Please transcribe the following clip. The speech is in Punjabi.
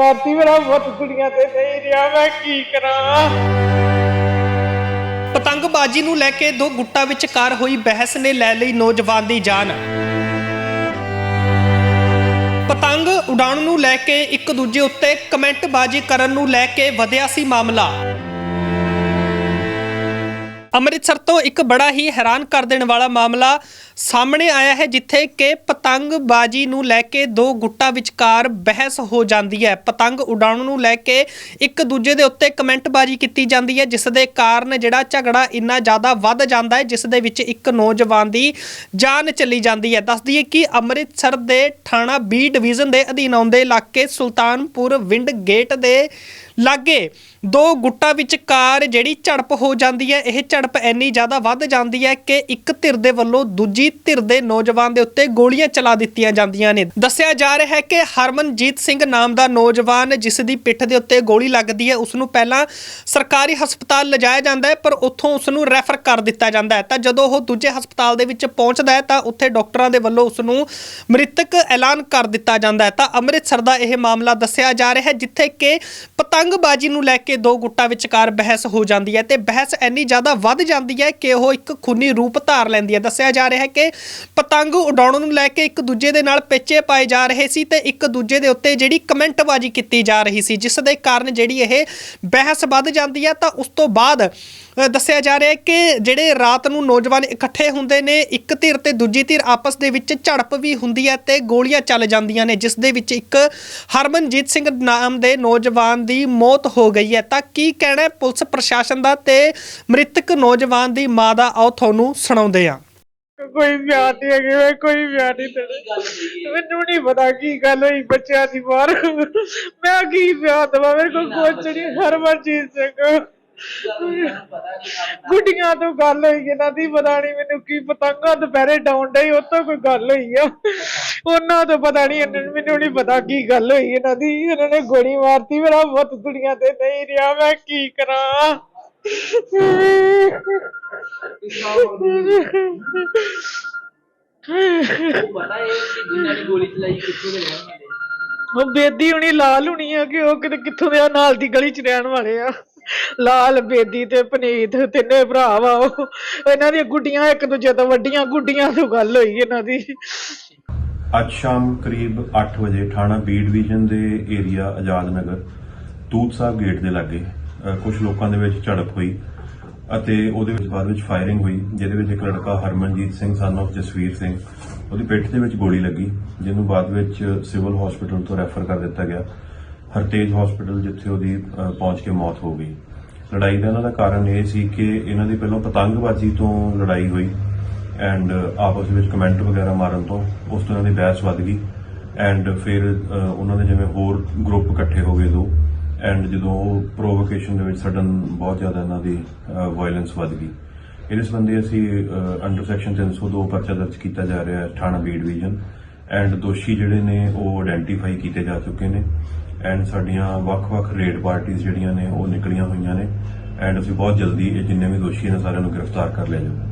ਮਾਰਤੀ ਮੇਰਾ ਪੁੱਤ ਦੁਨੀਆ ਤੇ ਨਹੀਂ ਰਿਹਾ, ਮੈਂ ਕੀ ਕਰਾਂ? ਪਤੰਗਬਾਜ਼ੀ ਨੂੰ ਲੈ ਕੇ ਦੋ ਗੁੱਟਾਂ ਵਿਚਕਾਰ ਹੋਈ ਬਹਿਸ ਨੇ ਲੈ ਲਈ ਨੌਜਵਾਨ ਦੀ ਜਾਨ। ਪਤੰਗ ਉਡਾਉਣ ਨੂੰ ਲੈ ਕੇ ਇੱਕ ਦੂਜੇ ਉੱਤੇ ਕਮੈਂਟਬਾਜ਼ੀ ਕਰਨ ਨੂੰ ਲੈ ਕੇ ਵਧਿਆ ਸੀ ਮਾਮਲਾ। ਅੰਮ੍ਰਿਤਸਰ ਤੋਂ ਇੱਕ ਬੜਾ ਹੀ ਹੈਰਾਨ ਕਰ ਦੇਣ ਵਾਲਾ ਮਾਮਲਾ ਸਾਹਮਣੇ ਆਇਆ ਹੈ, ਜਿੱਥੇ ਕਿ ਪਤੰਗਬਾਜ਼ੀ ਨੂੰ ਲੈ ਕੇ ਦੋ ਗੁੱਟਾਂ ਵਿਚਕਾਰ ਬਹਿਸ ਹੋ ਜਾਂਦੀ ਹੈ। ਪਤੰਗ ਉਡਾਉਣ ਨੂੰ ਲੈ ਕੇ ਇੱਕ ਦੂਜੇ ਦੇ ਉੱਤੇ ਕਮੈਂਟਬਾਜ਼ੀ ਕੀਤੀ ਜਾਂਦੀ ਹੈ, ਜਿਸ ਦੇ ਕਾਰਨ ਜਿਹੜਾ ਝਗੜਾ ਇੰਨਾ ਜ਼ਿਆਦਾ ਵੱਧ ਜਾਂਦਾ ਹੈ, ਜਿਸ ਦੇ ਵਿੱਚ ਇੱਕ ਨੌਜਵਾਨ ਦੀ ਜਾਨ ਚਲੀ ਜਾਂਦੀ ਹੈ। ਦੱਸਦੀ ਹੈ ਕਿ ਅੰਮ੍ਰਿਤਸਰ ਦੇ ਥਾਣਾ ਬੀ ਡਿਵੀਜ਼ਨ ਦੇ ਅਧੀਨ ਆਉਂਦੇ ਇਲਾਕੇ ਸੁਲਤਾਨਪੁਰ ਵਿੰਡ ਗੇਟ ਦੇ ਲਾਗੇ ਦੋ ਗੁੱਟਾਂ ਵਿੱਚ ਕਾਰ ਜਿਹੜੀ ਝੜਪ ਹੋ ਜਾਂਦੀ ਹੈ, ਇਹ ਝੜਪ ਇੰਨੀ ਜ਼ਿਆਦਾ ਵੱਧ ਜਾਂਦੀ ਹੈ ਕਿ ਇੱਕ ਧਿਰ ਦੇ ਵੱਲੋਂ ਦੂਜੀ ਧਿਰ ਦੇ ਨੌਜਵਾਨ ਦੇ ਉੱਤੇ ਗੋਲੀਆਂ ਚਲਾ ਦਿੱਤੀਆਂ ਜਾਂਦੀਆਂ ਨੇ। ਦੱਸਿਆ ਜਾ ਰਿਹਾ ਹੈ ਕਿ ਹਰਮਨਜੀਤ ਸਿੰਘ ਨਾਮ ਦਾ ਨੌਜਵਾਨ ਜਿਸ ਦੀ ਪਿੱਠ ਦੇ ਉੱਤੇ ਗੋਲੀ ਲੱਗਦੀ ਹੈ ਉਸ ਨੂੰ ਪਹਿਲਾਂ ਸਰਕਾਰੀ ਹਸਪਤਾਲ ਲਿਜਾਇਆ ਜਾਂਦਾ ਹੈ, ਪਰ ਉੱਥੋਂ ਉਸ ਨੂੰ ਰੈਫਰ ਕਰ ਦਿੱਤਾ ਜਾਂਦਾ ਹੈ। ਤਾਂ ਜਦੋਂ ਉਹ ਦੂਜੇ ਹਸਪਤਾਲ ਦੇ ਵਿੱਚ ਪਹੁੰਚਦਾ ਹੈ, ਤਾਂ ਉੱਥੇ ਡਾਕਟਰਾਂ ਦੇ ਵੱਲੋਂ ਉਸ ਨੂੰ ਮ੍ਰਿਤਕ ਐਲਾਨ ਕਰ ਦਿੱਤਾ ਜਾਂਦਾ ਹੈ। ਤਾਂ ਅੰਮ੍ਰਿਤਸਰ ਦਾ ਇਹ ਮਾਮਲਾ ਦੱਸਿਆ ਜਾ ਰਿਹਾ ਹੈ, ਜਿੱਥੇ ਕਿ ਪਤੰਗ ਪਤੰਗਬਾਜ਼ੀ ਨੂੰ ਲੈ ਕੇ ਦੋ ਗੁੱਟਾਂ ਵਿਚਕਾਰ ਬਹਿਸ ਹੋ ਜਾਂਦੀ ਹੈ ਤੇ ਬਹਿਸ ਇੰਨੀ ਜ਼ਿਆਦਾ ਵੱਧ ਜਾਂਦੀ ਹੈ ਕਿ ਉਹ ਇੱਕ ਖੂਨੀ ਰੂਪ ਧਾਰ ਲੈਂਦੀ ਹੈ। ਦੱਸਿਆ ਜਾ ਰਿਹਾ ਹੈ ਕਿ ਪਤੰਗ ਉਡਾਉਣ ਨੂੰ ਲੈ ਕੇ ਇੱਕ ਦੂਜੇ ਦੇ ਨਾਲ ਪੇਚੇ ਪਾਏ ਜਾ ਰਹੇ ਸੀ ਤੇ ਇੱਕ ਦੂਜੇ ਦੇ ਉੱਤੇ ਜਿਹੜੀ ਕਮੈਂਟਬਾਜ਼ੀ ਕੀਤੀ ਜਾ ਰਹੀ ਸੀ, ਜਿਸ ਦੇ ਕਾਰਨ ਜਿਹੜੀ ਇਹ ਬਹਿਸ ਵੱਧ ਜਾਂਦੀ ਹੈ ਤਾਂ ਉਸ ਤੋਂ ਬਾਅਦ ਦੱਸਿਆ ਜਾ ਰਿਹਾ ਹੈ ਕਿ ਜਿਹੜੇ ਰਾਤ ਨੂੰ ਨੌਜਵਾਨ ਇਕੱਠੇ ਹੁੰਦੇ ਨੇ, ਇੱਕ ਧਿਰ ਤੇ ਦੂਜੀ ਧਿਰ ਆਪਸ ਦੇ ਵਿੱਚ ਝੜਪ ਵੀ ਹੁੰਦੀ ਹੈ ਤੇ ਗੋਲੀਆਂ ਚੱਲ ਜਾਂਦੀਆਂ ਨੇ, ਜਿਸ ਦੇ ਵਿੱਚ ਇੱਕ ਹਰਮਨਜੀਤ ਸਿੰਘ ਨਾਮ ਦੇ ਨੌਜਵਾਨ ਦੀ ਮੌਤ ਹੋ ਗਈ ਹੈ। ਤਾਂ ਕੀ ਕਹਿਣਾ ਹੈ ਪੁਲਿਸ ਪ੍ਰਸ਼ਾਸਨ ਦਾ ਤੇ ਮ੍ਰਿਤਕ ਨੌਜਵਾਨ ਦੀ ਮਾਂ ਦਾ? ਆਓ ਤੁਹਾਨੂੰ ਸੁਣਾਉਂਦੇ ਆ ਕੋਈ ਵਿਆਹ ਨਹੀਂ ਹੈਗੇ ਵੇ, ਕੋਈ ਵਿਆਹ ਨਹੀਂ ਤੇਰੇ ਮੈਨੂੰ ਨਹੀਂ ਪਤਾ ਕੀ ਗੱਲ ਹੋਈ ਬੱਚਿਆਂ ਦੀ ਬਾਹਰ ਮੈਂ ਕੀ ਵਿਆਹ ਦਵਾ, ਮੇਰੇ ਕੋਲ ਕੁਛ ਨਹੀਂ, ਹਰਮਨਜੀਤ ਸਿੰਘ। ਗੁੱਡੀਆਂ ਤੋਂ ਗੱਲ ਹੋਈ, ਇਹਨਾਂ ਦੀ ਪਤਾ ਨਹੀਂ ਮੈਨੂੰ ਕੀ ਪਤੰਗਾ ਦੁਪਹਿਰੇ ਡਾਉਣ ਡਈ, ਉਹ ਤੋਂ ਕੋਈ ਗੱਲ ਹੋਈ ਆ। ਉਹਨਾਂ ਤੋਂ ਪਤਾ ਨਹੀਂ ਮੈਨੂੰ ਨਹੀਂ ਪਤਾ ਕੀ ਗੱਲ ਹੋਈ, ਇਹਨਾਂ ਦੀ, ਇਹਨਾਂ ਨੇ ਗੋਲੀ ਮਾਰਤੀ, ਮੇਰਾ ਬਹੁਤ ਦੁਨੀਆ ਤੇ ਨਹੀਂ ਰਿਹਾ, ਮੈਂ ਕੀ ਕਰਾਂ? ਪਤਾ ਹੈ ਕਿ ਜਿਨ੍ਹਾਂ ਨੇ ਗੋਲੀ ਚਲਾਈ ਕਿੱਥੋਂ ਦੇ ਰਹਿਣ ਵਾਲੇ ਉਹ ਬੇਦੀ ਹੁਣੀ ਲਾਲ ਹੁਣੀ ਆ ਕਿ ਉਹ ਕਿਤੇ ਕਿੱਥੋਂ ਦੇ ਆ, ਨਾਲ ਦੀ ਗਲੀ ਚ ਰਹਿਣ ਵਾਲੇ ਆ। ਲਾਲ, ਬੇਦੀ ਤੇ ਪਨੀਤ, ਤਿੰਨੇ ਭਰਾ ਵਾ ਉਹ। ਇਹਨਾਂ ਦੀਆਂ ਗੁੱਡੀਆਂ ਇੱਕ ਦੂਜੇ ਤੋਂ ਵੱਡੀਆਂ ਗੁੱਡੀਆਂ ਤੋਂ ਗੱਲ ਹੋਈ ਇਹਨਾਂ ਦੀ। ਅੱਜ ਸ਼ਾਮ ਕਰੀਬ 8 ਵਜੇ ਥਾਣਾ ਬੀ ਡਿਵੀਜ਼ਨ ਦੇ ਏਰੀਆ ਆਜ਼ਾਦ ਨਗਰ, ਤੂਤ ਸਾਹਿਬ ਗੇਟ ਦੇ ਲਾਗੇ ਕੁਝ ਲੋਕਾਂ ਦੇ ਵਿੱਚ ਝੜਪ ਹੋਈ ਅਤੇ ਉਹਦੇ ਵਿੱਚ ਬਾਅਦ ਵਿੱਚ ਫਾਇਰਿੰਗ ਹੋਈ, ਜਿਹਦੇ ਵਿੱਚ ਇੱਕ ਲੜਕਾ ਹਰਮਨਜੀਤ ਸਿੰਘ ਸਨ of ਜਸਵੀਰ ਸਿੰਘ, ਉਹਦੀ ਪਿੱਠ ਦੇ ਵਿੱਚ ਗੋਲੀ ਲੱਗੀ, ਜਿਹਨੂੰ ਬਾਅਦ ਵਿੱਚ ਸਿਵਲ ਹਸਪੀਟਲ ਤੋਂ ਰੈਫਰ ਕਰ ਦਿੱਤਾ ਗਿਆ। ਹਰਤੇਜ ਹਸਪੀਟਲ ਜਿੱਥੇ ਉਹਦੀ ਪਹੁੰਚ ਕੇ ਮੌਤ ਹੋ ਗਈ। ਲੜਾਈ ਦਾ ਇਹਨਾਂ ਦਾ ਕਾਰਨ ਇਹ ਸੀ ਕਿ ਇਹਨਾਂ ਦੀ ਪਹਿਲਾਂ ਪਤੰਗਬਾਜ਼ੀ ਤੋਂ ਲੜਾਈ ਹੋਈ ਐਂਡ ਆਪਸ ਵਿੱਚ ਕਮੈਂਟ ਵਗੈਰਾ ਮਾਰਨ ਤੋਂ ਉਸ ਤੋਂ ਇਹਨਾਂ ਦੀ ਬਹਿਸ ਵੱਧ ਗਈ ਐਂਡ ਫਿਰ ਉਹਨਾਂ ਦੇ ਜਿਵੇਂ ਹੋਰ ਗਰੁੱਪ ਇਕੱਠੇ ਹੋ ਗਏ ਦੋ ਐਂਡ ਜਦੋਂ ਉਹ ਪ੍ਰੋਵੋਕੇਸ਼ਨ ਦੇ ਵਿੱਚ ਸਡਨ ਬਹੁਤ ਜ਼ਿਆਦਾ ਇਹਨਾਂ ਦੀ ਵਾਇਲੈਂਸ ਵੱਧ ਗਈ। ਇਹਦੇ ਸੰਬੰਧੀ ਅਸੀਂ ਅੰਡਰ ਸੈਕਸ਼ਨ 302 ਪਰਚਾ ਦਰਜ ਕੀਤਾ ਜਾ ਰਿਹਾ ਹੈ, ਥਾਣਾ ਬੀ ਡਿਵੀਜ਼ਨ ਐਂਡ ਦੋਸ਼ੀ ਜਿਹੜੇ ਨੇ ਉਹ ਆਇਡੈਂਟੀਫਾਈ ਕੀਤੇ ਜਾ ਚੁੱਕੇ ਨੇ। ਐਂਡ ਸਾਡੀਆਂ ਵੱਖ-ਵੱਖ ਰੇਡ ਪਾਰਟੀਆਂ ਜਿਹੜੀਆਂ ਨੇ, ਉਹ ਨਿਕਲੀਆਂ ਹੋਈਆਂ ਨੇ। ਐਂਡ ਅਸੀਂ ਬਹੁਤ ਜਲਦੀ ਇਹ ਜਿੰਨੇ ਵੀ ਦੋਸ਼ੀ ਨੇ ਸਾਰਿਆਂ ਨੂੰ ਗ੍ਰਿਫਤਾਰ ਕਰ ਲਿਆ ਜਾਊਗਾ